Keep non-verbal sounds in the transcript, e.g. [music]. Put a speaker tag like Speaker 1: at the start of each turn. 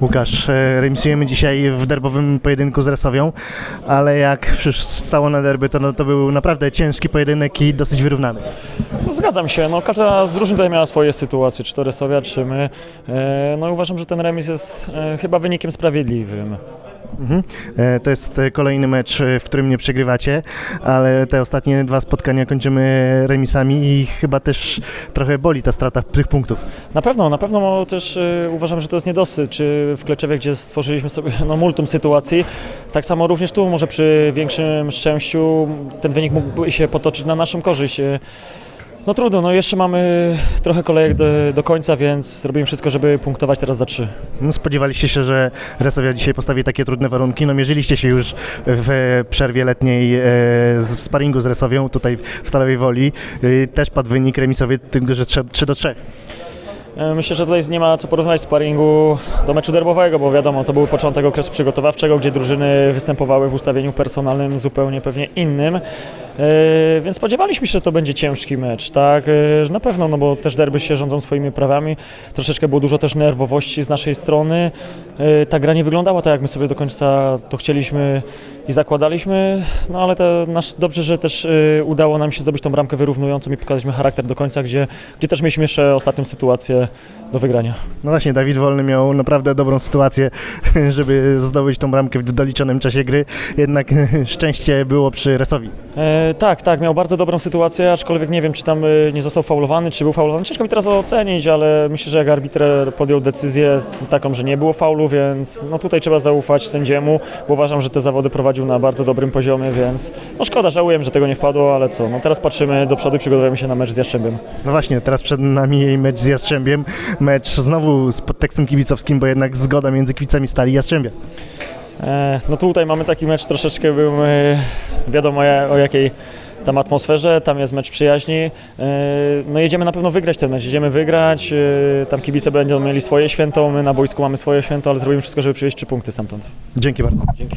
Speaker 1: Łukasz, e, remisujemy dzisiaj w derbowym pojedynku z Resowią, ale jak stało na derby, to, no, to był naprawdę ciężki pojedynek i dosyć wyrównany.
Speaker 2: Zgadzam się, no każda z drużyn tutaj miała swoje sytuacje, czy to Resowia, czy my. E, No uważam, że ten remis jest e, chyba wynikiem sprawiedliwym.
Speaker 1: Mhm. E, To jest e, kolejny mecz, e, w którym nie przegrywacie, ale te ostatnie dwa spotkania kończymy remisami i chyba też trochę boli ta strata tych punktów.
Speaker 2: Na pewno, na pewno też uważam, że to jest niedosyt, czy w Kleczewie, gdzie stworzyliśmy sobie no, multum sytuacji, tak samo również tu może przy większym szczęściu ten wynik mógłby się potoczyć na naszą korzyść. No trudno, no jeszcze mamy trochę kolejek do, do końca, więc zrobimy wszystko, żeby punktować teraz za trzy.
Speaker 1: No, Spodziewaliście się, że Resowia dzisiaj postawi takie trudne warunki. No mierzyliście się już w przerwie letniej e, z- w sparingu z Resowią, tutaj w Stalowej Woli. E, Też padł wynik remisowy, tylko że 3 do 3.
Speaker 2: E, Myślę, że tutaj nie ma co porównywać sparingu do meczu derbowego, bo wiadomo, to był początek okresu przygotowawczego, gdzie drużyny występowały w ustawieniu personalnym zupełnie pewnie innym. E, Więc spodziewaliśmy się, że to będzie ciężki mecz, tak? E, na pewno, no bo też derby się rządzą swoimi prawami. Troszeczkę było dużo też nerwowości z naszej strony. Ta gra nie wyglądała tak, jak my sobie do końca to chcieliśmy i zakładaliśmy, no ale to nasz, dobrze, że też udało nam się zdobyć tą bramkę wyrównującą i pokazaliśmy charakter do końca, gdzie, gdzie też mieliśmy jeszcze ostatnią sytuację do wygrania.
Speaker 1: No właśnie, Dawid Wolny miał naprawdę dobrą sytuację, [laughs] żeby zdobyć tą bramkę w doliczonym czasie gry. Jednak [laughs] szczęście było przy Resowi.
Speaker 2: E, tak, tak, miał bardzo dobrą sytuację, aczkolwiek nie wiem, czy tam e, nie został faulowany, czy był faulowany. Ciężko mi teraz ocenić, ale myślę, że jak arbiter podjął decyzję taką, że nie było faulu, więc no tutaj trzeba zaufać sędziemu, bo uważam, że te zawody prowadził na bardzo dobrym poziomie, więc no szkoda, żałuję, że tego nie wpadło, ale co, no teraz patrzymy do przodu i przygotowujemy się na mecz z Jastrzębiem.
Speaker 1: No właśnie, teraz przed nami mecz z Jastrzębiem. Mecz znowu z podtekstem kibicowskim, bo jednak zgoda między kibicami Stali i Jastrzębia.
Speaker 2: E, No tutaj mamy taki mecz troszeczkę był, e, wiadomo o jakiej tam atmosferze, tam jest mecz przyjaźni. E, No jedziemy na pewno wygrać ten mecz, jedziemy wygrać, tam kibice będą mieli swoje święto, my na boisku mamy swoje święto, ale zrobimy wszystko, żeby przywieźć trzy punkty stamtąd.
Speaker 1: Dzięki bardzo.
Speaker 2: Dzięki.